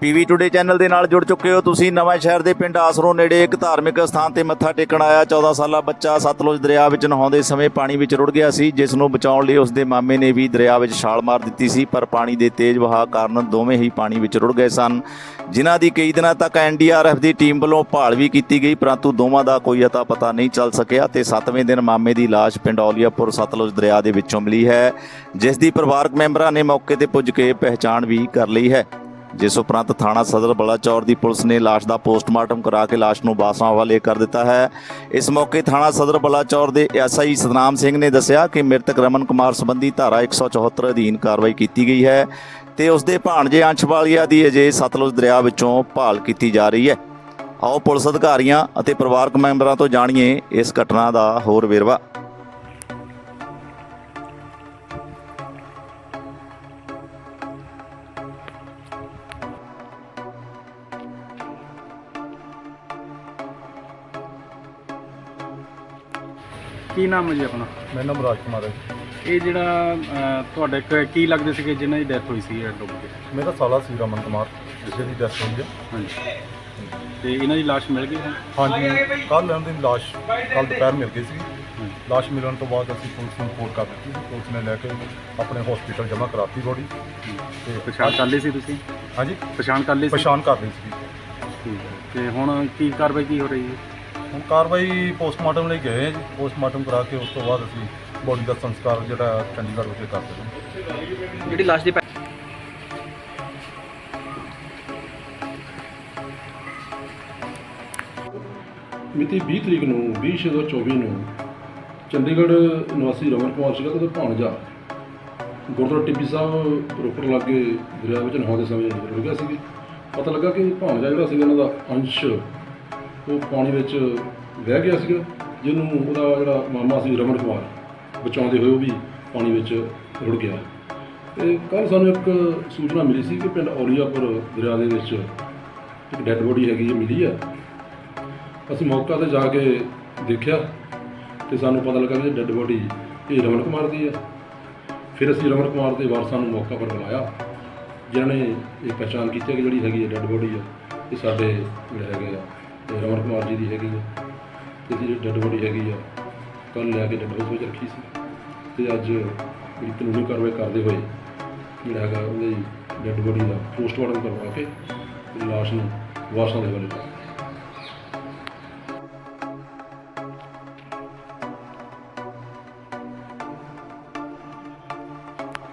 PV today channel ਦੇ ਨਾਲ ਜੁੜ ਚੁੱਕੇ ਹੋ ਤੁਸੀਂ। ਨਵਾਂ ਸ਼ਹਿਰ ਦੇ ਪਿੰਡ ਆਸਰੋਂ ਨੇੜੇ ਇੱਕ ਧਾਰਮਿਕ ਸਥਾਨ ਤੇ ਮੱਥਾ ਟੇਕਣ ਆਇਆ। 14 ਸਾਲਾ ਬੱਚਾ ਸਤਲੁਜ ਦਰਿਆ ਵਿੱਚ ਨਹਾਉਂਦੇ ਸਮੇਂ ਪਾਣੀ ਵਿੱਚ ਰੁੜ ਗਿਆ ਸੀ, ਜਿਸ ਨੂੰ ਬਚਾਉਣ ਲਈ ਉਸ ਦੇ ਮਾਮੇ ਨੇ ਵੀ ਦਰਿਆ ਵਿੱਚ ਛਾਲ ਮਾਰ ਦਿੱਤੀ ਸੀ, ਪਰ ਪਾਣੀ ਦੇ ਤੇਜ਼ ਵਹਾਅ ਕਾਰਨ ਦੋਵੇਂ ਹੀ ਪਾਣੀ ਵਿੱਚ ਰੁੜ ਗਏ ਸਨ। ਜਿਨ੍ਹਾਂ ਦੀ ਕਈ ਦਿਨਾਂ ਤੱਕ ਐਨਡੀਆਰਐਫ ਦੀ ਟੀਮ ਵੱਲੋਂ ਭਾਲ ਵੀ ਕੀਤੀ ਗਈ, ਪਰੰਤੂ ਦੋਵਾਂ ਦਾ ਕੋਈ ਅਤਾ ਪਤਾ ਨਹੀਂ ਚੱਲ ਸਕਿਆ ਤੇ 7ਵੇਂ ਦਿਨ ਮਾਮੇ ਦੀ ਲਾਸ਼ ਪਿੰਡ ਔਲੀਆਪੁਰ ਸਤਲੁਜ ਦਰਿਆ ਦੇ ਵਿੱਚੋਂ ਮਿਲੀ ਹੈ, ਜਿਸ ਦੀ ਪਰਿਵਾਰਕ ਮੈਂਬਰਾਂ ਨੇ ਮੌਕੇ ਤੇ ਪੁੱਜ ਕੇ ਪਹਿਚਾਣ ਵੀ ਕਰ ਲਈ ਹੈ। ਜਿਸ ਉਪਰੰਤ ਥਾਣਾ ਸਦਰ ਬਲਾਚੌਰ ਦੀ ਪੁਲਿਸ ਨੇ ਲਾਸ਼ ਦਾ ਪੋਸਟਮਾਰਟਮ ਕਰਾ ਕੇ ਲਾਸ਼ ਨੂੰ ਬਾਸਾਂ ਹਵਾਲੇ ਕਰ ਦਿੱਤਾ ਹੈ। ਇਸ ਮੌਕੇ ਥਾਣਾ ਸਦਰ ਬਲਾਚੌਰ ਦੇ ਐਸਆਈ ਸਤਨਾਮ ਸਿੰਘ ਨੇ ਦੱਸਿਆ ਕਿ ਮ੍ਰਿਤਕ ਰਮਨ ਕੁਮਾਰ ਸੰਬੰਧੀ ਧਾਰਾ 174 ਅਧੀਨ ਕਾਰਵਾਈ ਕੀਤੀ ਗਈ ਹੈ ਤੇ ਉਸ ਦੇ ਭਾਣਜੇ ਅੰਸ਼ਵਾਲੀਆ ਦੀ ਅਜੇ ਸਤਲੁਜ ਦਰਿਆ ਵਿੱਚੋਂ ਭਾਲ ਕੀਤੀ ਜਾ ਰਹੀ ਹੈ। ਆਓ ਪੁਲਿਸ ਅਧਿਕਾਰੀਆਂ ਅਤੇ ਪਰਿਵਾਰਕ ਮੈਂਬਰਾਂ ਤੋਂ ਜਾਣੀਏ ਇਸ ਘਟਨਾ ਦਾ ਹੋਰ ਵੇਰਵਾ। ਕੀ ਨਾਮ ਹੈ ਜੀ ਆਪਣਾ? ਮੇਰਾ ਨਾਮ ਰਾਜ ਕੁਮਾਰ ਹੈ। ਇਹ ਜਿਹੜਾ ਅਹ, ਤੁਹਾਡੇ ਇੱਕ ਕੀ ਲੱਗਦੇ ਸੀਗੇ ਜਿਨ੍ਹਾਂ ਦੀ ਡੈਥ ਹੋਈ ਸੀ ਇਹ ਡੁੱਬ ਕੇ? ਮੇਰਾ ਸਾਲਾ ਸੀ ਰਮਨ ਕੁਮਾਰ ਜਿਸੇ ਦੀ ਡੈਥ ਹੋਈ ਹੈ। ਹਾਂਜੀ। ਤੇ ਇਹਨਾਂ ਦੀ ਲਾਸ਼ ਮਿਲ ਗਈ ਹੈ ਹਾਂਜੀ ਕੱਲ੍ਹ ਇਹਨਾਂ ਦੀ ਲਾਸ਼ ਕੱਲ ਦੁਪਹਿਰ ਮਿਲ ਗਈ ਸੀ ਲਾਸ਼ ਮਿਲਣ ਤੋਂ ਬਾਅਦ ਅਸੀਂ ਪੁਲਿਸ ਨੂੰ ਰਿਪੋਰਟ ਕਰ ਦਿੱਤੀ ਸੀ। ਪੁਲਿਸ ਨੇ ਲੈ ਕੇ ਆਪਣੇ ਹਸਪੀਟਲ ਜਮ੍ਹਾਂ ਕਰਾਤੀ ਬੋਡੀ ਤੇ ਪਛਾਣ ਕਰ ਲਈ ਸੀ ਤੁਸੀਂ? ਹਾਂਜੀ। ਪਛਾਣ ਕਰ ਲਈ ਸੀ? ਪਛਾਣ ਕਰ ਲਈ ਸੀ ਠੀਕ ਹੈ। ਤੇ ਹੁਣ ਕੀ ਕਾਰਵਾਈ ਕੀ ਹੋ ਰਹੀ ਹੈ? ਹੁਣ ਕਾਰਵਾਈ ਪੋਸਟਮਾਰਟਮ ਲਈ ਗਏ ਹਾਂ ਜੀ। ਪੋਸਟਮਾਰਟਮ ਕਰਾ ਕੇ ਉਸ ਤੋਂ ਬਾਅਦ ਅਸੀਂ ਬੋਡੀ ਦਾ ਸੰਸਕਾਰ ਜਿਹੜਾ ਚੰਡੀਗੜ੍ਹ ਵਿਖੇ ਕਰ ਦਿੰਦੇ ਜਿਹੜੀ ਲਾਸ਼ ਦੀ ਮਿਤੀ 20 ਤਰੀਕ ਨੂੰ 20/24 ਨੂੰ ਚੰਡੀਗੜ੍ਹ ਨਿਵਾਸੀ ਰਮਨ ਕੁਮਾਰ ਸੀਗਾ ਤੇ ਭਾਣਜਾ ਗੁਰਦੁਆਰਾ ਟਿੱਬੀ ਸਾਹਿਬ ਰੋਪੜ ਲਾਗੇ ਦਰਿਆ ਵਿੱਚ ਨਹਾਉਂਦੇ ਸਮੇਂ ਗਿਆ ਸੀ ਪਤਾ ਲੱਗਾ ਕਿ ਭਾਣਜਾ ਜਿਹੜਾ ਸੀਗਾ ਇਹਨਾਂ ਦਾ ਅੰਸ਼ ਉਹ ਪਾਣੀ ਵਿੱਚ ਵਹਿ ਗਿਆ ਸੀਗਾ, ਜਿਹਨੂੰ ਉਹਦਾ ਜਿਹੜਾ ਮਾਮਾ ਸੀ ਰਮਨ ਕੁਮਾਰ, ਬਚਾਉਂਦੇ ਹੋਏ ਉਹ ਵੀ ਪਾਣੀ ਵਿੱਚ ਰੁੜ ਗਿਆ। ਤੇ ਕੱਲ ਸਾਨੂੰ ਇੱਕ ਸੂਚਨਾ ਮਿਲੀ ਸੀ ਕਿ ਪਿੰਡ ਔਲੀਆਪੁਰ ਦਰਿਆ ਦੇ ਵਿੱਚ ਇੱਕ ਡੈੱਡ ਬੋਡੀ ਹੈਗੀ ਹੈ ਮਿਲੀ ਆ। ਅਸੀਂ ਮੌਕਾ ਤੇ ਜਾ ਕੇ ਦੇਖਿਆ ਤੇ ਸਾਨੂੰ ਪਤਾ ਲੱਗਾ ਕਿ ਡੈੱਡ ਬੋਡੀ ਇਹ ਰਮਨ ਕੁਮਾਰ ਦੀ ਆ। ਫਿਰ ਅਸੀਂ ਰਮਨ ਕੁਮਾਰ ਦੇ ਵਾਰਸਾਂ ਨੂੰ ਮੌਕਾ ਪਰ ਬੁਲਾਇਆ, ਜਿਨ੍ਹਾਂ ਨੇ ਇਹ ਪਛਾਣ ਕੀਤੀ ਕਿ ਜਿਹੜੀ ਹੈਗੀ ਹੈ ਡੈੱਡ ਬੋਡੀ ਆ, ਇਹ ਸਾਡੇ ਜਿਹੜੇ ਹੈਗੇ ਆ। ਇਹ ਰਮਨ ਕੁਮਾਰ ਜੀ ਦੀ ਹੈਗੀ ਆ। ਤੇ ਜਿਹੜੀ ਡੈੱਡ ਬੋਡੀ ਹੈਗੀ ਆ ਕੱਲ ਲੈ ਕੇ ਡੈੱਡ ਬੋਡੀ ਵਿੱਚ ਰੱਖੀ ਸੀ। ਤੇ ਅੱਜ ਜਿਹੜੀ ਕਾਨੂੰਨੀ ਕਾਰਵਾਈ ਕਰਦੇ ਹੋਏ ਜਿਹੜਾ ਹੈਗਾ ਉਹਦੀ ਡੈੱਡ ਬੋਡੀ ਦਾ ਪੋਸਟਮਾਰਟਮ ਕਰਵਾ ਕੇ ਲਾਸ਼ ਨੂੰ ਵਾਰਸਾਂ ਦੇ ਵੱਲ